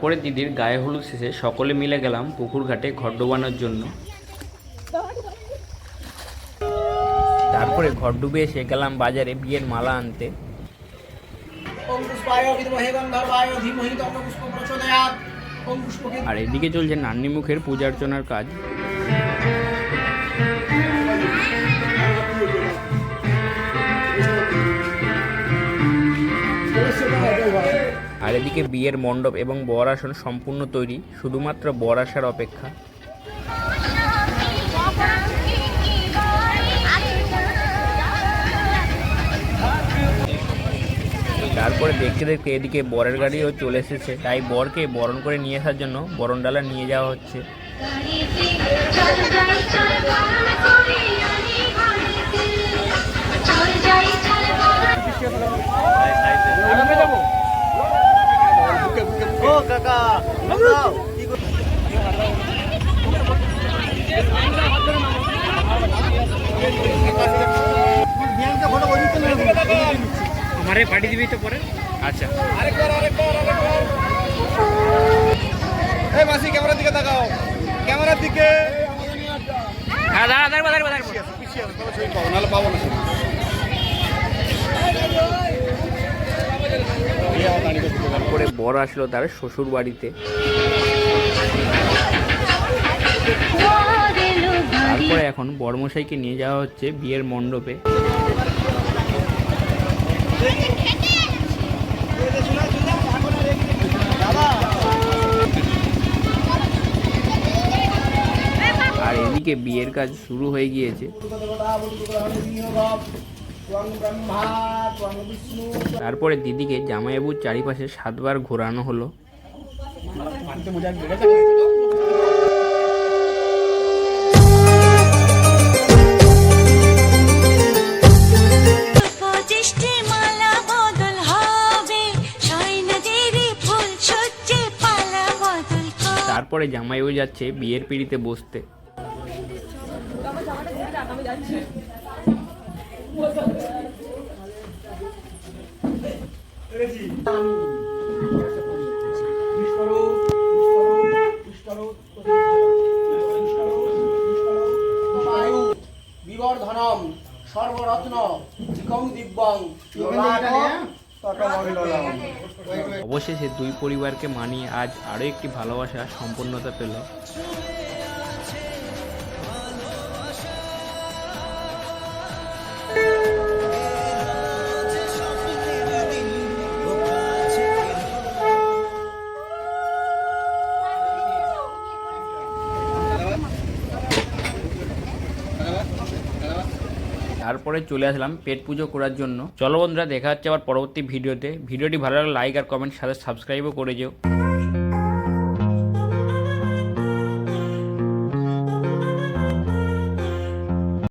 দিদির গায়ে হলুদ শেষে সকলে মিলে গেলাম পুকুর ঘাটে ঘর ডোবানোর জন্য। তারপরে ঘর ডুবে এসে গেলাম বাজারে বিয়ের মালা আনতে। আর এদিকে চলছে নান্নি মুখের পূজা অর্চনার কাজ। আর এদিকে বিয়ের মণ্ডপ এবং বর আসন সম্পূর্ণ তৈরি শুধুমাত্র বর আসার অপেক্ষা তারপরে দেখতে দেখতে এদিকে বরের গাড়িও চলে এসেছে তাই বরকে বরণ করে নিয়ে আসার জন্য বরণডালা নিয়ে যাওয়া হচ্ছে আমারে পাঠিয়ে দিবি তো পরে। আচ্ছা। এই মাসি ক্যামেরার দিকে তাকাও। ক্যামেরার দিকে। হ্যাঁ দাঁড়া দাঁড়া দাঁড়া দাঁড়া ছবি পাবো নাহলে পাবো না বর আসলো তার শ্বশুর বাড়িতে তারপরে এখন বরমশাইকে নিয়ে যাওয়া হচ্ছে বিয়ের মণ্ডপে। আর এদিকে বিয়ের কাজ শুরু হয়ে গিয়েছে। তারপরে দিদিকে জামাইবাবুর চারিপাশে সাতবার ঘোরানো হলো। তারপরে জামাইবাবু যাচ্ছে বিয়ের পিড়িতে বসতে। বিবর্ধনম সর্বরত্ন অবশেষে দুই পরিবারকে মানিয়ে আজ আরও একটি ভালোবাসা সম্পূর্ণতা পেল। তারপরে চলে আসলাম পেট পুজো করার জন্য। চলো বন্ধুরা, দেখা হচ্ছে আবার পরবর্তী ভিডিওতে। ভিডিওটি ভালো লাগলে লাইক আর কমেন্ট সাথে সাবস্ক্রাইবও করে যেও।